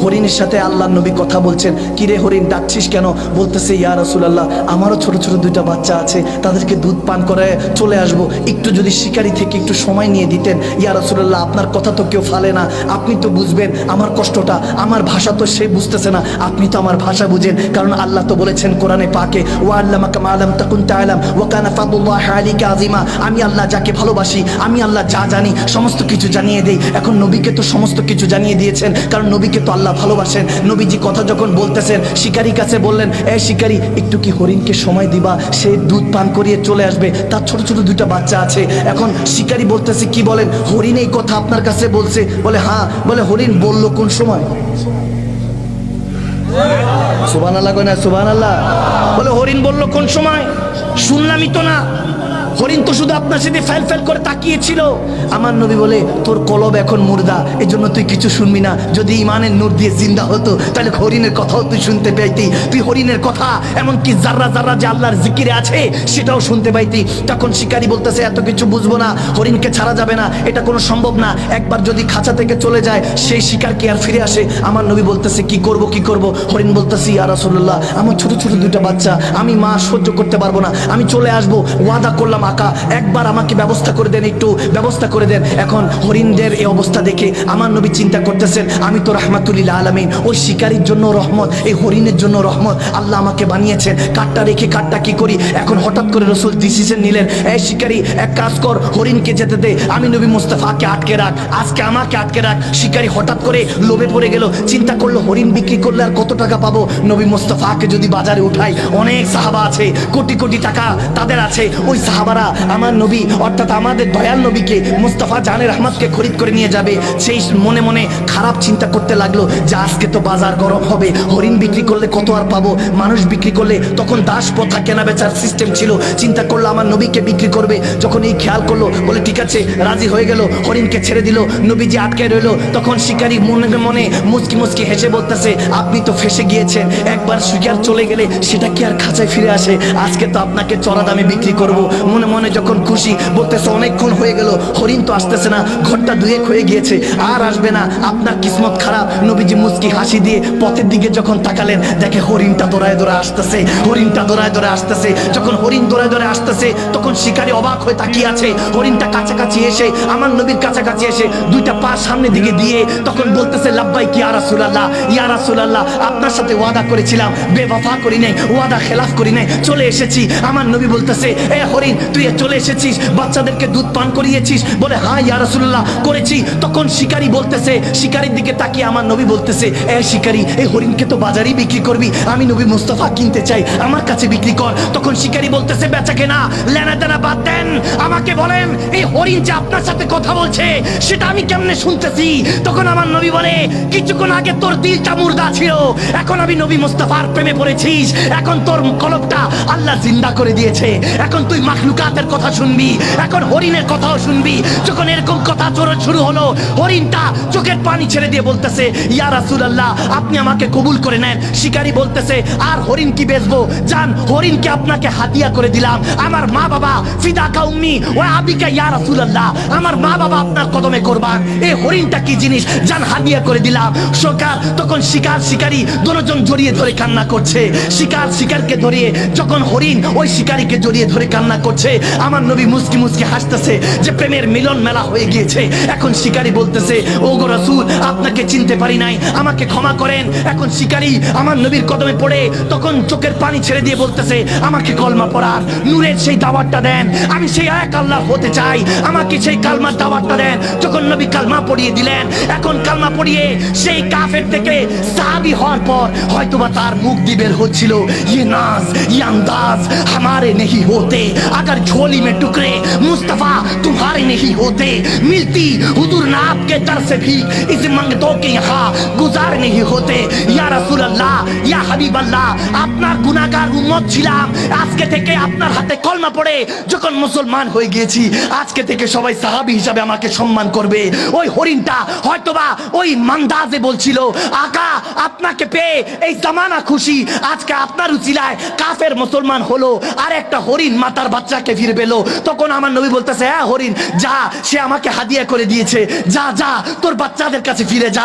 হরিণের সাথে আল্লাহ নবী কথা বলছেন, কিরে হরিণ, ডাকছিস কেন? বলতেছে, ইয়া রাসূলুল্লাহ, আমারও ছোট ছোট দুইটা বাচ্চা আছে, তাদেরকে দুধ পান করে চলে আসব। একটু যদি শিকারি থেকে একটু সময় নিয়ে দিতেন, ইয়া রাসূলুল্লাহ, আপনার কথা তো কেউ ফালে না। আপনি তো বুঝবেন আমার কষ্টটা, আমার ভাষা তো সে বুঝতেছে না। আপনি তো আমার ভাষা বুঝেন, কারণ আল্লাহ তো বলেছেন কোরআনে পাকে ও আল্লামাকা মালাম তাকুন তাআলাম, ওয়া কানা ফাদুল্লাহ আলাইকা আযীমা। আমি আল্লাহ যাকে ভালোবাসি, আমি আল্লাহ যা জানি, সমস্ত কিছু জানিয়ে দেই। এখন নবীকে তো সমস্ত কিছু জানিয়ে দিয়েছেন, কারণ নবীকে তো আল্লাহ ভালোবাসেন। নবীজি কথা যখন বলতেছেন শিকারী কাছে বললেন, এ শিকারী, একটু কি হরিণকে সময় দিবা? সে দুধ পান করিয়ে চলে আসবে। তার ছোট ছোট দুইটা বাচ্চা আছে। এখন শিকারী বলতেছে, কি বলেন? হরিণ এই কথা আপনার কাছে বলছে। বলে হ্যাঁ বলে, হরিণ বলল কোন সময়? সুবান আল্লাহ কয় না সুবান আল্লাহ বলে, হরিণ বলল কোন সময়? শুনলামই তো না। হরিণ তো শুধু আপনার সাথে ফেল ফেল করে তাকিয়েছিল। আমার নবী বলে, তোর কলব এখন মুর্দা এই জন্য তুই কিছু শুনবি না। যদি ইমানের নূর দিয়ে জিন্দা হতো, তাহলে হরিণের কথাও তুই শুনতে পাইতি। তুই হরিণের কথা, এমনকি জাররা জাররা যে আল্লাহর জিকিরে আছে, সেটাও শুনতে পাইতি। তখন শিকারী বলতেছে, এত কিছু বুঝব না, হরিণকে ছাড়া যাবে না, এটা কোনো সম্ভব না। একবার যদি খাঁচা থেকে চলে যায়, সেই শিকার কি আর ফিরে আসে? আমার নবী বলতেছে, কি করব কি করব? হরিণ বলতেছি, ইয়া রাসূলুল্লাহ, আমার ছোট ছোট দুইটা বাচ্চা, আমি মা সহ্য করতে পারব না। আমি চলে আসব, ওয়াদা করলাম আকা একবার আমাকে ব্যবস্থা করে দেন একটু, ব্যবস্থা করে দেন। এখন হরিণদের এই অবস্থা দেখে আমার নবী চিন্তা করতেছেন, আমি তো রহমাতুল্লিল্লাহ আলামিন, ওই শিকারীর জন্য রহমত, এই হরিণের জন্য রহমত আল্লাহ আমাকে বানিয়েছেন। কাঠটা রেখে কাঠটা কি করি? এখন হঠাৎ করে রসুল ডিসিশন নিলেন, এই শিকারী, এক কাজ কর, হরিণকে যেতে দে, আমি নবী মুস্তাফাকে আটকে রাখ, আজকে আমাকে আটকে রাখ। শিকারী হঠাৎ করে লোভে পড়ে গেল, চিন্তা করল, হরিণ বিক্রি করলে আর কত টাকা পাবো? নবী মুস্তাফাকে যদি বাজারে উঠাই, অনেক সাহাবা আছে, কোটি কোটি টাকা তাদের আছে, ওই সাহাবারা আমার নবী, অর্থাৎ আমাদের দয়াল নবীকে মুস্তাফা জানের আহমদকে খরিদ করে নিয়ে যাবে। সেই মনে মনে খারাপ চিন্তা করতে লাগল যে আজকে তো বাজার গরম হবে, হরিণ বিক্রি করলে কত আর পাবো? মানুষ বিক্রি করলে তখন দাস প্রথা কেনা বেচার সিস্টেম ছিল। চিন্তা করল আমার নবীকে বিক্রি করবে। যখন এই খেয়াল করল, বলে, ঠিক আছে, রাজি হয়ে গেল। হরিণকে ছেড়ে দিল। নবীজি আটকে রইল। তখন শিকারী মনে মনে মুচকি মুচকি হেসে বলতেছে, আপনি তো ফেসে গিয়েছেন। একবার শিকার চলে গেলে সেটা কি আর খাঁচায় ফিরে আসে? আজকে তো আপনাকে চড়া দামে বিক্রি করব। মনে মনে যখন খুশি বলতেছে, অনেকক্ষণ হয়ে গেল, হরিণ তো আসতেছে না, ঘরটা দুয়েক হয়ে গিয়েছে, আর আসবে না। আপনার কিসমত খারাপ, নবীজি মুচকি হাসি দিয়ে পথের দিকে যখন তাকালেন, দেখে হরিণটা দৌড়ায় দৌড়ে আসতেছে, হরিণটা দৌড়ায় দৌড়ে আসতেছে। যখন হরিণ দৌড়ায় দৌড়ে আসতেছে, তখন শিকারী অবাক হয়ে তাকিয়ে আছে। হরিণটা কাছাকাছি এসে, আমার নবীর কাছাকাছি এসে দুইটা পা সামনে দিকে দিয়ে তখন বলতেছে, লাব্বাই কি আর রাসূলুল্লাহ, ইয়া রাসূলুল্লাহ, আপনার সাথে ওয়াদা করেছিলাম বেওয়াফা করি নাই, ওয়াদা খেলাফ করি নাই, চলে এসেছি। আমার নবী বলতেছে, এ হরিণ তুই চলে এসেছিস, বাচ্চাদেরকে দুধ পান করিয়েছিস, বলে হ্যাঁ ইয়া রাসূলুল্লাহ। করেছি। তখন শিকারী বলতেছে, শিকারীর দিকে তাকিয়ে আমার নবী বলতেছে, এ শিকারী এই হরিণকে তো বাজারেই বিক্রি করবি, আমি নবী মুস্তাফা কিনতে চাই, আমার কাছে বিক্রি কর। তখন শিকারী বলতেছে, বেচা কেনা, লেনা দেনা বাদ দেন, আমাকে বলেন, এই হরিণ যে আপনার সাথে কথা বলছে, সেটা আমি কেমনে শুনতেছি? তখন আমার নবী বলে, কিছুক্ষণ আগে তোর দিলটা মুর্দা ছিল, এখন আমি নবী মুস্তাফার প্রেমে পড়েছিস, এখন তোর কলবটা আল্লাহ জিন্দা করে দিয়েছে, এখন তুই মাখলুকাতের কথা শুনবি, এখন হরিণের কথাও শুনবি। যখন এরকম কথা চোর শুরু হলো, হরিণটা চোখের পানি ছেড়ে দিয়ে বলতেছে, ইয়া রাসূলুল্লাহ, আপনি আমাকে কবুল করে নেন। শিকারী বলতেছে, আর হরিণ কি বেচবো? জান, হরিণকে আপনাকে হাদিয়া করে দিলাম। আমার মা বাবা, ফিদা কাউমি ও আবিকা, ইয়া রাসূলুল্লাহ, আমার মা বাবা আপনার কদমে করবান। এই হরিণটা কি জিনিস? জান, হাদিয়া করে দিলাম। সরকার তখন শিকার, শিকারী দুজন জড়িয়ে ধরে কান্না করছে। শিকার, শিকারকে ধরিয়ে, যখন হরিণ ওই শিকারীকে জড়িয়ে ধরে কান্না করছে আসছে আমার নবী মুসকি মুসকি হাসতেছে যে প্রেমের মিলন মেলা হয়ে গিয়েছে। এখন শিকারী বলতেছে ও গো রসুল, আপনাকে চিনতে পারি নাই, আমাকে ক্ষমা করেন। এখন শিকারী আমার নবীর কদমে পড়ে, তখন চোখের পানি ছেড়ে দিয়ে বলতেছে, আমাকে কলমা পড়ার, নূরের সেই দাওয়াতটা দেন। আমি সেই এক আল্লাহ হতে চাই, আমাকে সেই কালমার দাওয়াতটা দেন। যখন নবী কালমা পড়িয়ে দিলেন, এখন কালমা পড়িয়ে সেই কাফের থেকে সাহাবি হওয়ার পর হয়তোবা তার মুখ দিয়ে বের হচ্ছিল ইয়ে নাস ইয়ে আন্দাজ হামারে নেহি হতে। আগার झोली में टुकड़े। मुस्तफ़ा, तुम्हारे नहीं होते। मिलती हुदूर नाप के दर से भी। इस मंगतों के यहाँ गुजार नहीं होते। या रसूल হাবিব আপনার গুনাহগার উম্মত ছিলাম। আজকে থেকে আপনার হাতে কলমা পড়ে যখন মুসলমান হয়ে গিয়েছি, আজকে থেকে সবাই সাহাবী হিসাবে আমাকে সম্মান করবে। ওই হরিণটা হয়তোবা ওই মান্দাজে বলছিল, আকা, আপনাকে পেয়ে এই জামানা খুশি। আজকে আপনার উচিলায় কাফের মুসলমান হলো, আর একটা হরিণ মাতার বাচ্চাকে ফিরে পেল। তখন আমার নবী বলতেছে হ্যাঁ হরিণ, যা, সে আমাকে হাদিয়া করে দিয়েছে। যা যা, তোর বাচ্চাদের কাছে ফিরে যা।